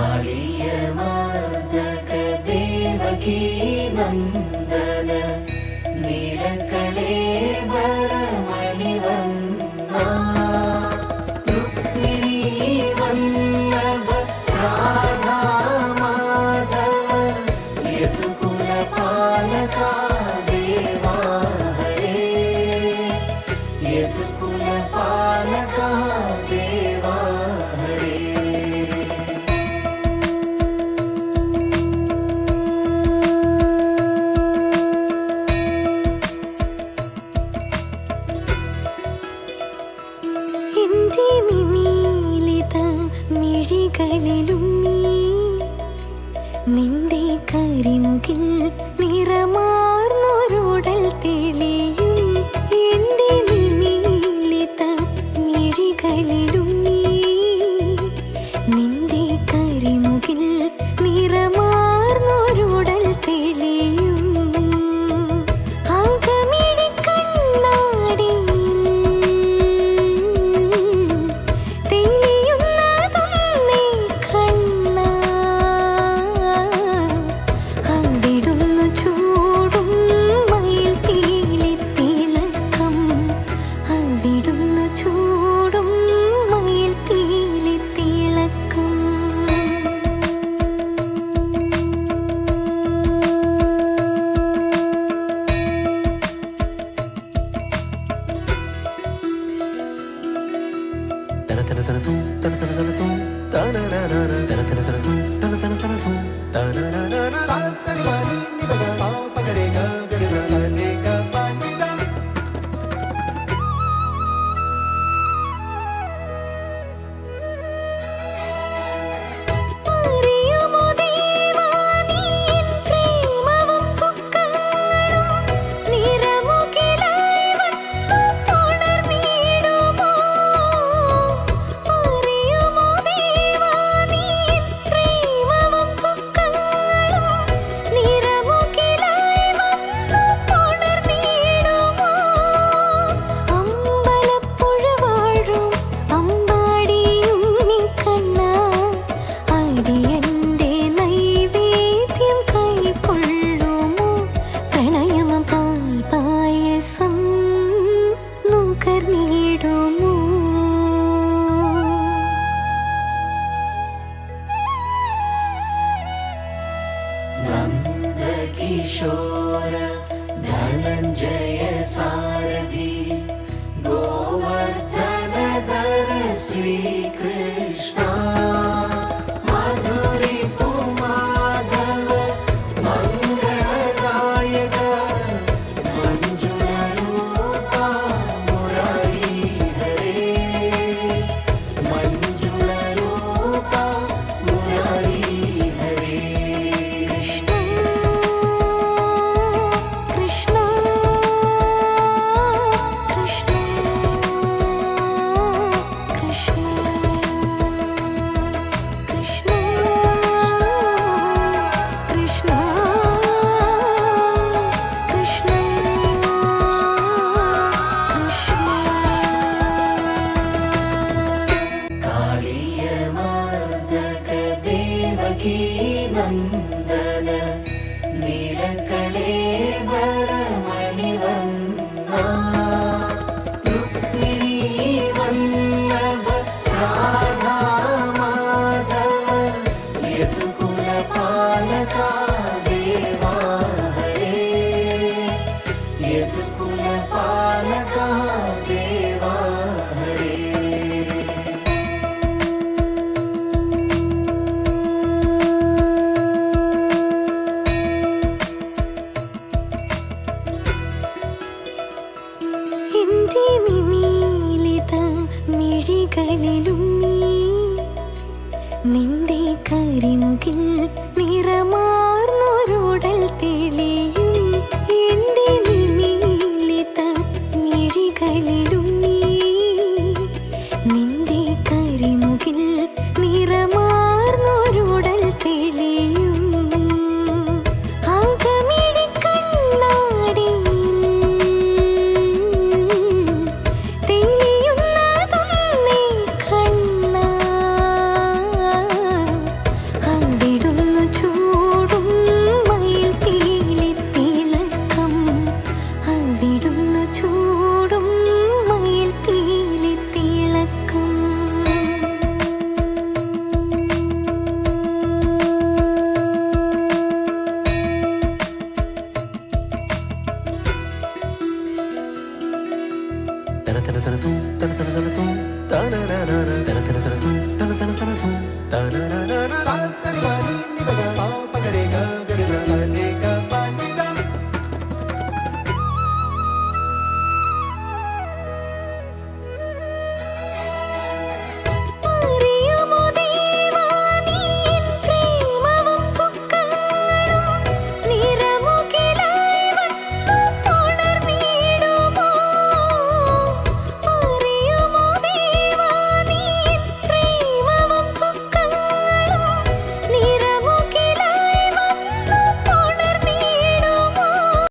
കാളിയ മാതക ദേവകീ വന്ന നിന്റെ കരിമുകിൽ നിറമാർന്നൊരുടൽ തെളിയും. शोर धनञ्जयसारथि गोवर्धनदर श्रीकृष्णा। വന്ദന നീലക്കളേ വരമണി വന്ന. രുക്മിണി വല്ലഭ രാധാമാധവ ദേവാ ഹരേ. പാലക കണ്ണുകളിലും നിന്റെ കരിമുകിൽ sa sa ni ma ni ni ba ga pa pa ga re ga ga re ga sa ni ga